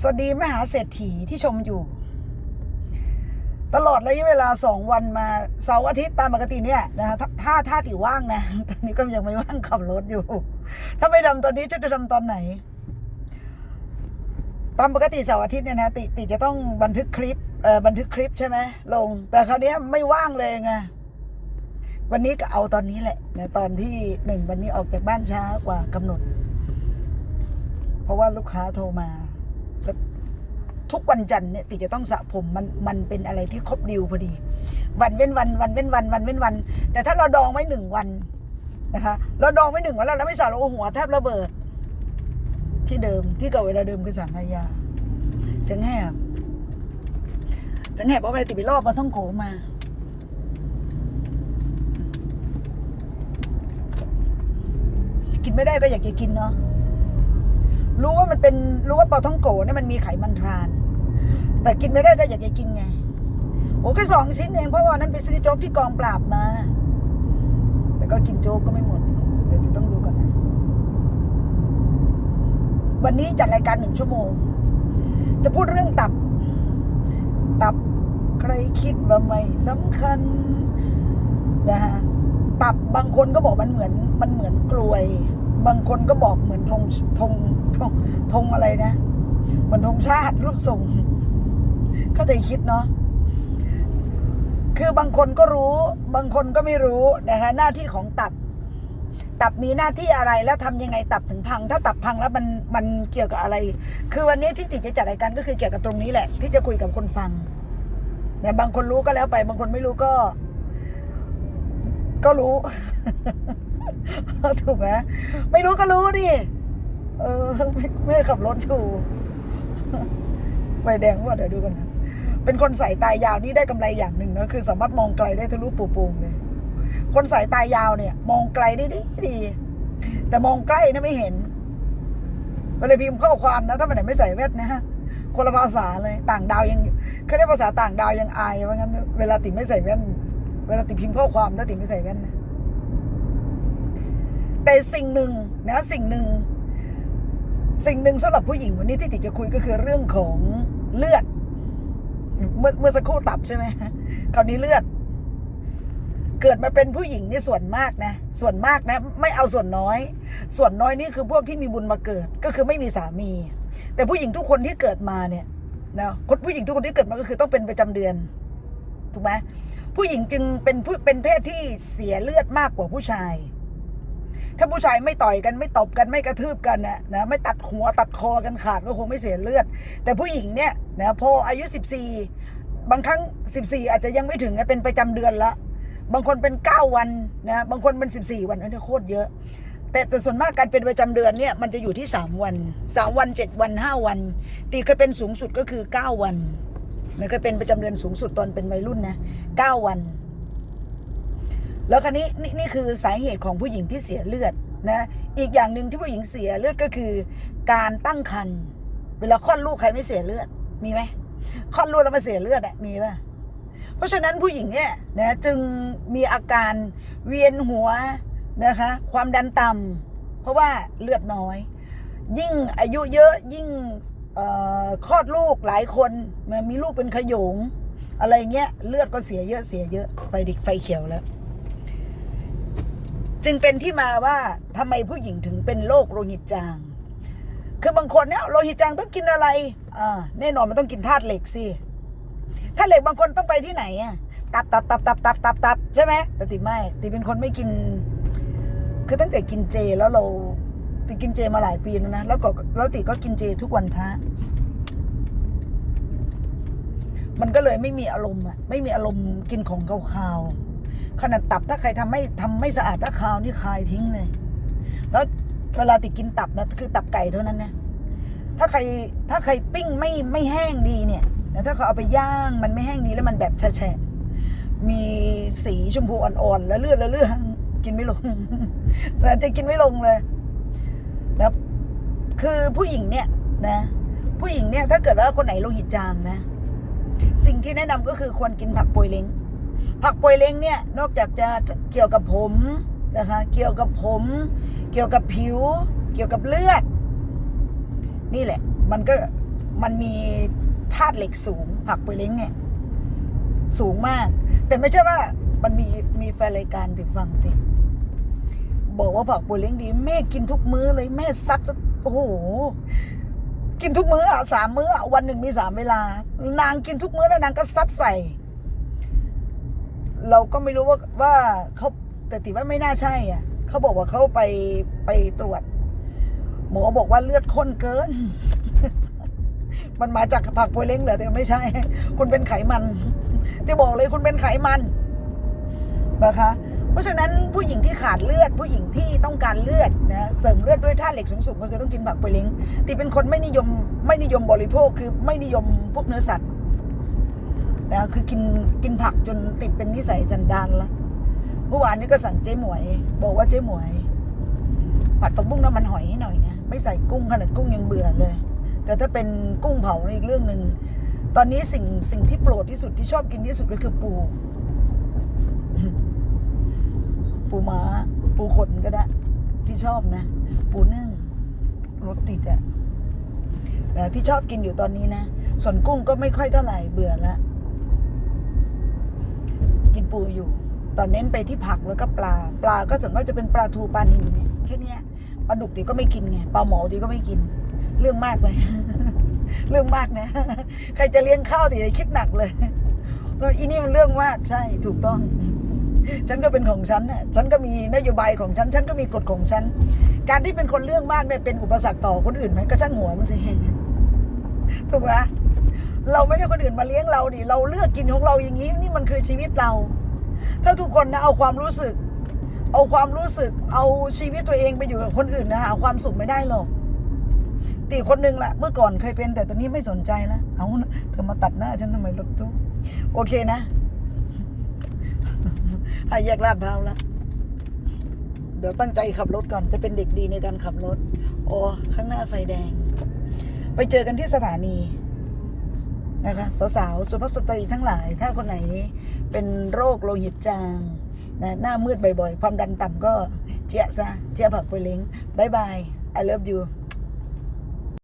สวัสดีมหาเศรษฐีที่ชมอยู่ ตลอดระยะเวลาสองวันมาเสาร์อาทิตย์ตามปกติเนี่ยนะถ้าถ้าถ้าติว่างนะ ตอนนี้ก็ยังไม่ว่างขับรถอยู่ ถ้าไม่ทำตอนนี้จะจะทำตอนไหน ตามปกติเสาร์อาทิตย์เนี่ยนะติติจะต้องบันทึกคลิปเอ่อบันทึกคลิปใช่ไหมลง แต่คราวนี้ไม่ว่างเลยไงวันนี้ก็เอาตอนนี้แหละนะตอนที่หนึ่งวันนี้ออกจากบ้านช้ากว่ากำหนด เพราะว่าลูกค้าโทรมา ทุกวันจันทร์เนี่ยติจะต้องสระผมมันมันเป็นอะไรที่ครบดิวพอดี วันเว้นวันวันเว้นวันวันเว้นวัน แต่ถ้าเราดองไว้หนึ่งวันนะคะเราดองไว้หนึ่งวันแล้วเราไม่สระเราหัวแทบระเบิด ที่เดิมที่เก่าเวลาเดิมคือสารนายาเสียงแหบเสียงแหบเพราะว่าติดไปรอบมาท่องโขมากินไม่ได้ก็อยากจะกินเนาะ รู้ว่ามันเป็นรู้ว่าปลาท่องโกเนี่ยมันมีไขมันทราน แต่กินไม่ได้ก็อยากจะกินไงโอ้แค่สองชิ้นเองเพราะว่านั้นไปซื้อโจ๊กที่กองปราบมา แต่ก็กินโจ๊กก็ไม่หมดเดี๋ยวต้องดูก่อนนะ วันนี้จัดรายการหนึ่งชั่วโมง จะพูดเรื่องตับ ตับใครคิดว่าไม่สำคัญนะฮะตับบางคนก็บอกมันเหมือนมันเหมือนกลวย บางคนก็บอกเหมือนธงธงธงธงอะไรนะ เหมือนธงชาติรูปทรงเข้าใจคิดเนาะคือบางคนก็รู้ บางคนก็ไม่รู้นะคะหน้าที่ของตับ ตับมีหน้าที่อะไรแล้วทำยังไงตับถึงพัง ถ้าตับพังแล้วมันมันเกี่ยวกับอะไร คือวันนี้ที่ติดจะจัดรายการก็คือเกี่ยวกับตรงนี้แหละ ที่จะคุยกับคนฟังเนี่ยบางคนรู้ก็แล้วไป บางคนไม่รู้ก็ ก็รู้ ถูกไหมไม่รู้ก็รู้ดิเออไม่ไม่ขับรถชูไฟแดงว่าเดี๋ยวดูกันนะเป็นคนสายตายาวนี่ได้กำไรอย่างหนึ่งนะคือ สามารถมองไกลได้ทะลุปูป่งเลยคนสายตายาวเนี่ย มองไกลได้ดีดี แต่มองใกล้นะไม่เห็นเวลาพิมพ์ข้อความนะ ถ้ามันไหนไม่ใส่แว่นนะฮะคนละภาษาเลยต่างดาวยังเขาเรียกภาษาต่างดาวยังอายว่างั้น เวลาติไม่ใส่แว่น เวลาติพิมพ์ข้อความถ้าติไม่ใส่แว่นนะ แต่สิ่งหนึ่งนะสิ่งหนึ่ง สิ่งหนึ่งสำหรับผู้หญิงวันนี้ที่ติจะคุยก็คือเรื่องของเลือด เมื่อเมื่อสักครู่ตับใช่ไหมคราวนี้เลือด เกิดมาเป็นผู้หญิงนี่ส่วนมากนะ ส่วนมากนะ ไม่เอาส่วนน้อย ส่วนน้อยนี่คือพวกที่มีบุญมาเกิด ก็คือไม่มีสามี แต่ผู้หญิงทุกคนที่เกิดมาเนี่ยนะคนผู้หญิงทุกคนที่เกิดมาก็คือต้องเป็นประจำเดือนถูกไหมผู้หญิงจึงเป็นผู้เป็นเพศที่เสียเลือดมากกว่าผู้ชาย ถ้าผู้ชายไม่ต่อยกันไม่ตบกันไม่กระทืบกันนะนะไม่ตัดหัวตัดคอกันขาดก็คงไม่เสียเลือด แต่ผู้หญิงเนี่ยนะพออายุ 14 บางครั้ง 14 อาจจะยังไม่ถึงนะเป็นประจำเดือนละบางคนเป็น 9 วันนะบางคนเป็น 14 วันอันนี้โคตรเยอะ แต่แต่ส่วนมากการเป็นประจำเดือนเนี่ยมันจะอยู่ที่ 3 วัน 3 วัน 7 วัน 5 วัน ตีเคยเป็นสูงสุดก็คือ 9 วันนะเคยเป็นประจำเดือนสูงสุดตอนเป็นวัยรุ่นนะ 9 วัน แล้วคราวนี้นี่นี่คือสาเหตุของผู้หญิงที่เสียเลือดนะอีกอย่างหนึ่งที่ผู้หญิงเสียเลือดก็คือ การตั้งครรภ์เวลาคลอดลูกใครไม่เสียเลือดมีไหมคลอดลูกแล้วมาเสียเลือดอะมีป่ะเพราะฉะนั้นผู้หญิงเนี่ยนะจึงมีอาการเวียนหัวนะคะความดันต่ำเพราะว่าเลือดน้อย ยิ่งอายุเยอะยิ่งคลอดลูกหลายคนมันมีลูกเป็นขยง อะไรเงี้ยเลือดก็เสียเยอะเสียเยอะไฟดิกไฟเขียวแล้ว จึงเป็นที่มาว่าทำไมผู้หญิงถึงเป็นโรคโลหิตจาง คือบางคนเนี่ยโลหิตจางต้องกินอะไรอ่าแน่นอนมันต้องกินธาตุเหล็กสิถ้าเหล็กบางคนต้องไปที่ไหนอะตับตับตับตับตับตับตับใช่ไหมแต่ติไม่ติเป็นคนไม่กิน คือตั้งแต่กินเจแล้วเราติกินเจมาหลายปีแล้วนะแล้วก็แล้วติก็กินเจทุกวันพระ มันก็เลยไม่มีอารมณ์อะไม่มีอารมณ์กินของคาวๆ ขนาดตับถ้าใครทำไม่ทำไม่สะอาดถ้าคาวนี่คายทิ้งเลย แล้วเวลาติกินตับนะคือตับไก่เท่านั้นนะถ้าใครถ้าใครปิ้งไม่ไม่แห้งดีเนี่ยแล้วถ้าเขาเอาไปย่างมันไม่แห้งดีแล้วมันแบบแฉะมีสีชมพูอ่อนๆแล้วเลือดแล้วเลือดกินไม่ลงเราจะกินไม่ลงเลยนะคือผู้หญิงเนี่ยนะ ผู้หญิงเนี่ยถ้าเกิดว่าคนไหนโลหิตจางนะ สิ่งที่แนะนำก็คือควรกินผักโปยเล้ง ผักโปยเล้งเนี่ยนอกจากจะเกี่ยวกับผมนะคะเกี่ยวกับผม เกี่ยวกับผิว เกี่ยวกับเลือด นี่แหละ มันก็มันมีธาตุเหล็กสูง ผักปุยเล้งเนี่ย สูงมาก แต่ไม่ใช่ว่ามันมีมีแฟนรายการติดฟังติบอกว่าผักปุยเล้งดี แม่กินทุกมื้อเลยแม่ซัดซะโอ้โหกินทุกมื้ออะสามมื้ออะวันหนึ่งมีสามเวลา นางกินทุกมื้อแล้วนางก็ซัดใส่ เราก็ไม่รู้ว่าว่าเขาแต่ติว่าไม่น่าใช่อะเขาบอกว่าเขาไปไปตรวจ หมอบอกว่าเลือดข้นเกิน มันมาจากผักโปยเล้งเหรอแต่ไม่ใช่ คุณเป็นไขมันที่บอกเลยคุณเป็นไขมันนะคะ เพราะฉะนั้นผู้หญิงที่ขาดเลือด ผู้หญิงที่ต้องการเลือดนะเสริมเลือดด้วยธาตุเหล็กสูงๆก็คือต้องกินผักโปยเล้งตีเป็นคนไม่นิยม ไม่นิยมบริโภคคือไม่นิยมพวกเนื้อสัตว์ นะคือกินกินผักจนติดเป็นนิสัยสันดานละเมื่อวานนี้ก็สั่งเจ๊หมวย บอกว่าเจ๊หมวย ผัดผักบุ้งน้ำมันหอยให้หน่อยนะไม่ใส่กุ้งขนาดกุ้งยังเบื่อเลย แต่ถ้าเป็นกุ้งเผานี่อีกเรื่องหนึ่งตอนนี้สิ่งสิ่งที่โปรดที่สุดที่ชอบกินที่สุดก็คือปู ปูม้า ปูขนก็ได้ ที่ชอบนะ ปูนึ่งรสติดอะแต่ที่ชอบกินอยู่ตอนนี้นะ ส่วนกุ้งก็ไม่ค่อยเท่าไหร่เบื่อละกิน ปูอยู่ตอนเน้นไปที่ผักแล้วก็ปลา ปลาก็ส่วนมากจะเป็นปลาทูปลานิลเนี่ยแค่เนี้ยปลาดุกดีก็ไม่กินไงปลาหมอดีก็ไม่กิน เรื่องมากเลยเรื่องมากนะ ใครจะเลี้ยงข้าวดีคิดหนักเลยแล้วอีนี่มันเรื่องมากใช่ถูกต้อง ฉันก็เป็นของฉันน่ะฉันก็มีนโยบายของฉัน ฉันก็มีกฎของฉัน การที่เป็นคนเรื่องมากเนี่ยเป็นอุปสรรคต่อคนอื่นไหมก็ช่างหัวมันสิถูกไหมเราไม่ได้คนอื่นมาเลี้ยงเราดิเราเลือกกินของเราอย่างนี้นี่มันคือชีวิตเรา ถ้าทุกคนนะเอาความรู้สึก เอาความรู้สึก เอาชีวิตตัวเองไปอยู่กับคนอื่นนะหาความสุขไม่ได้หรอกตีคนหนึ่งละเมื่อก่อนเคยเป็นแต่ตอนนี้ไม่สนใจแล้วเอาเธอมาตัดหน้าฉันทำไมรถตู้โอเคนะให้แยกลาดพร้าวแล้วเดี๋ยวตั้งใจขับรถก่อนจะเป็นเด็กดีในการขับรถ โอ้ข้างหน้าไฟแดง ไปเจอกันที่สถานี นะคะสาวๆสุภาพสตรีทั้งหลาย ถ้าคนไหนเป็นโรคโลหิตจางนะหน้ามืดบ่อยๆ ความดันต่ำก็เจี๊ยะซะเจี๊ยะผักไปเล้งบายบาย I love you